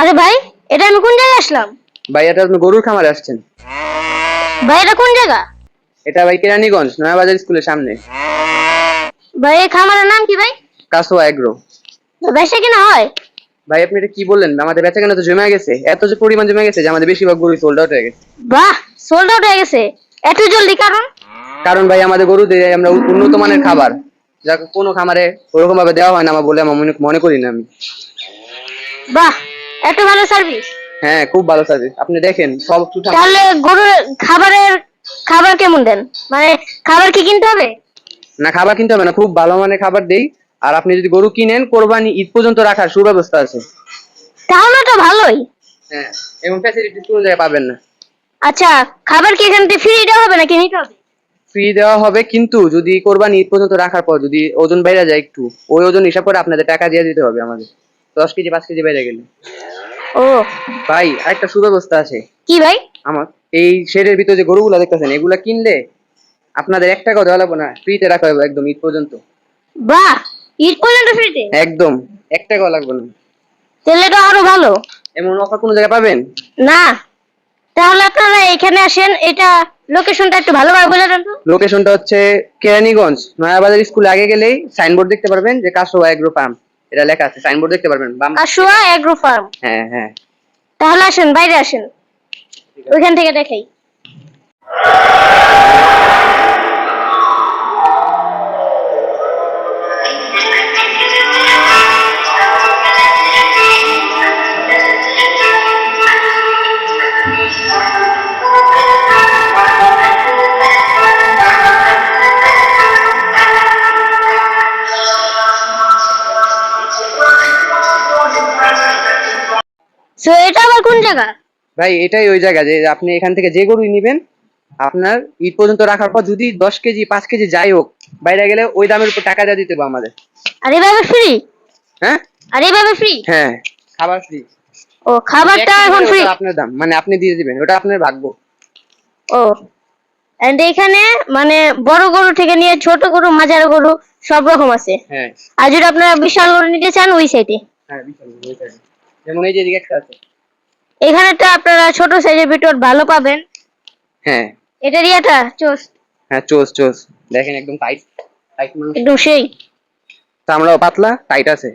আরে ভাই এটা আমি কোন জায়গায় আসলাম? ভাই এটা আপনি গরুর খামারে আসছেন। ভাই এটা কোন জায়গা? এটা ভাই কেরানীগঞ্জ নয়াবাজার স্কুলের সামনে। ভাই এই খামারের নাম কি ভাই? কাসোয়া এগ্রো। বেচা কিনা হয়? ভাই আপনি এটা কি বললেন? আমাদের বেচা কেনা তো জমে গেছে। এত যে পরিমাণ জমে গেছে যে আমাদের বেশিরভাগ গরু সোল্ড আউট হয়ে গেছে। বাহ সোল্ড আউট হয়ে গেছে। এত জলদি কারণ? কারণ ভাই আমাদের গরুতে আমরা উন্নত মানের খাবার। যা কোনো খামারে ওরকম ভাবে দেওয়া হয় না আমার বলে আমার মনে করি না আমি। বাহ এত ভালো সার্ভিস হ্যাঁ খুব ভালো সার্ভিস আপনি দেখেন সব সুঠাম তাহলে গরুর খাবারের খাবার কেমন দেন? মানে খাবার কি কিনতে হবে? না খাবার কিনতে হবে না খুব ভালো মানের খাবার দেই। আর আপনি যদি গরু কিনেন কোরবানি ঈদ পর্যন্ত রাখার সুব্যবস্থা আছে। তাহলে তো ভালোই। হ্যাঁ এবং ফ্যাসিলিটিস কোনো জায়গায় পাবেন না। আচ্ছা খাবার কি এখান থেকে ফ্রি দেওয়া হবে নাকি নিতে হবে? ফ্রি দেওয়া হবে কিন্তু যদি কোরবানি ঈদ পর্যন্ত রাখার পর যদি ওজন বেড়ে যায় একটু ওই ওজন হিসাব করে আপনাদের টাকা দিয়ে দিতে হবে আমাদের। দশ কেজি পাঁচ কেজি বেড়ে গেলে। ও। ভাই আরেকটা সুব্যবস্থা আছে। কি ভাই? আমার এই শেডের ভিতরে যে গরুগুলো দেখতেছেন এগুলা কিনলে আপনাদের এক টাকাও দেওয়া লাগবে না ফ্রিতে রাখা হবে একদম ঈদ পর্যন্ত। বাহ! ঈদ পর্যন্ত ফ্রিতে? একদম এক টাকাও লাগবে না। তাহলে তো আরও ভালো। এমন অফার কোনো জায়গায় পাবেন? না। তাহলে আপনারা এখানে আসেন এটা লোকেশনটা একটু ভালোভাবে বলে দেন তো। লোকেশনটা হচ্ছে কেরানীগঞ্জ নয়াবাজার স্কুল আগে গেলেই সাইনবোর্ড দেখতে পারবেন যে কাসোয়া এগ্রো ফার্ম এটা লেখা আছে সাইনবোর্ড দেখতে পারবেন বাম কাশুয়া অ্যাগ্রো ফার্ম হ্যাঁ হ্যাঁ। তাহলে আসেন বাইরে আসেন। ওইখান থেকে দেখাই। সো এটা আবার কোন জায়গা? ভাই এটাই ওই জায়গা যে আপনি এখান থেকে যে গরুই নিবেন আপনার ঈদ পর্যন্ত রাখার পর যদি দশ কেজি পাঁচ কেজি যাই হোক বাইরে গেলে ওই দামের উপর টাকা দিয়ে দিতে হবে আমাদের। আর এইভাবে ফ্রি হ্যাঁ? আর এইভাবে ফ্রি হ্যাঁ খাবার ফ্রি ও খাবারটা এখন ফ্রি আপনার দাম মানে আপনি দিয়ে দিবেন ওটা আপনার ভাগ্য। ও এন্ড এখানে মানে বড় গরু থেকে নিয়ে ছোট গরু মাঝারি গরু সব রকম আছে। হ্যাঁ। আর যদি আপনারা বিশাল গরু নিতে চান ওই সাইডে হ্যাঁ বিশাল ওই side এই যে এদিকে একটা আছে। এখানে তো আপনারা ছোট সাইজের ভালো পাবেন। হ্যাঁ। এটা রিয়াটা চোস। হ্যাঁ চোস চোস। দেখেন একদম টাইট টাইট মাংস। একদম সেই। পাতলা টাইট আছে।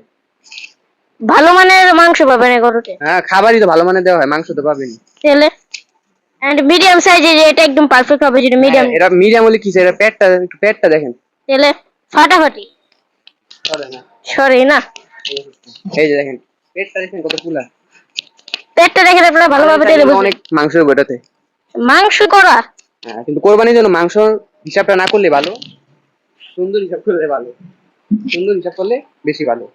ভালো মানের মাংস পাবেন এই গরুতে। হ্যাঁ খাবারই তো ভালো মানের দেওয়া হয় মাংস তো পাবেন। এন্ড মিডিয়াম সাইজের এটা একদম পারফেক্ট হবে যদি মিডিয়াম এটা মিডিয়াম হলে কি এটা পেটটা একটু পেটটা দেখেন। ফাটাফাটি। সরি না। এই যে দেখেন। পেটটা দেখেন কত ফুলা। পেটটা দেখে আপনারা ভালোভাবে তেলে বুঝবেন। অনেক মাংস হবে এটাতে মাংস করা? হ্যাঁ কিন্তু কোরবানির জন্য মাংস হিসাবটা না করলে ভালো। সুন্দর হিসাব করলে ভালো। সুন্দর হিসাব করলে বেশি ভালো।